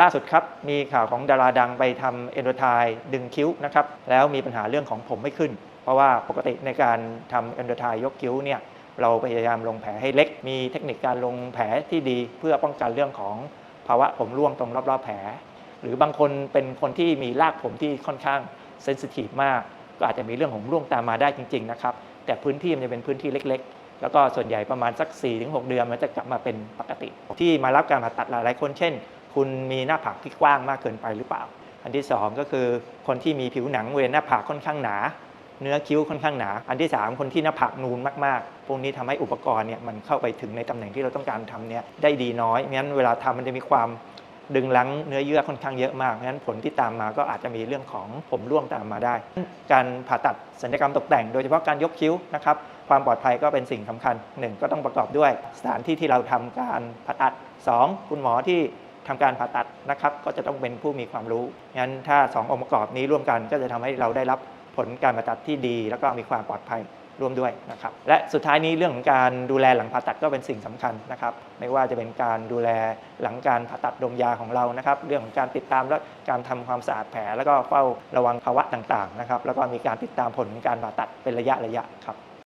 ล่าสุดครับ มีข่าวของดาราดังไปทำเอนโดไทดึงคิ้วนะครับ แล้วมีปัญหาเรื่องของผมไม่ขึ้น เพราะว่าปกติในการทำเอนโดไทยกคิ้วเนี่ยเราพยายามลงแผลให้เล็ก มีเทคนิคการลงแผลที่ดี เพื่อป้องกันเรื่องของภาวะผมร่วงตรงรอบๆแผล หรือบางคนเป็นคนที่มีรากผมที่ค่อนข้างเซนซิทีฟมาก ก็อาจจะมีเรื่องของร่วงตามมาได้จริงๆนะครับ แต่พื้นที่มันจะเป็นพื้นที่เล็ก ๆ แล้วก็ส่วนใหญ่ประมาณสัก 4-6 เดือนมันจะกลับมาเป็นปกติ ที่มารับการผ่าตัดหลายๆคนเช่น คุณมีหน้าผากที่กว้างมากเกินไปหรือเปล่า อันที่ 2 ก็คือคนที่มีผิวหนังเวณหน้าผากค่อนข้างหนา เนื้อคิ้วค่อนข้างหนา อันที่ 3 คนที่หน้าผากนูนมากๆ พวกนี้ทำให้อุปกรณ์เนี่ยมันเข้าไปถึงในตำแหน่งที่เราต้องการทำเนี่ยได้ดีน้อยงั้นเวลาทำมันจะมีความดึงลังเนื้อเยื่อค่อนข้างเยอะมากงั้นผลที่ตามมาก็อาจจะมีเรื่องของผมร่วงตามมาได้ การผ่าตัดศัลยกรรมตกแต่ง โดยเฉพาะการยกคิ้วนะครับความปลอดภัยก็เป็นสิ่งสำคัญหนึ่งก็ต้องประกอบด้วย สถานที่ที่เราทำการผ่าตัดสองคุณหมอที่ ทำการผ่าตัดนะครับ ก็จะต้องเป็นผู้มีความรู้งั้นถ้าสององค์ประกอบนี้ร่วมกันก็จะทำให้เราได้รับผลการผ่าตัดที่ดี แล้วก็มีความปลอดภัยร่วมด้วยนะครับ และสุดท้ายนี้เรื่องของการดูแลหลังผ่าตัดก็เป็นสิ่งสำคัญนะครับ ไม่ว่าจะเป็นการดูแลหลังการผ่าตัดดมยาของเรานะครับ เรื่องของการติดตามและการทำความสะอาดแผล แล้วก็เฝ้าระวังภาวะต่างๆนะครับ แล้วก็มีการติดตามผลการผ่าตัดเป็นระยะระยะๆครับ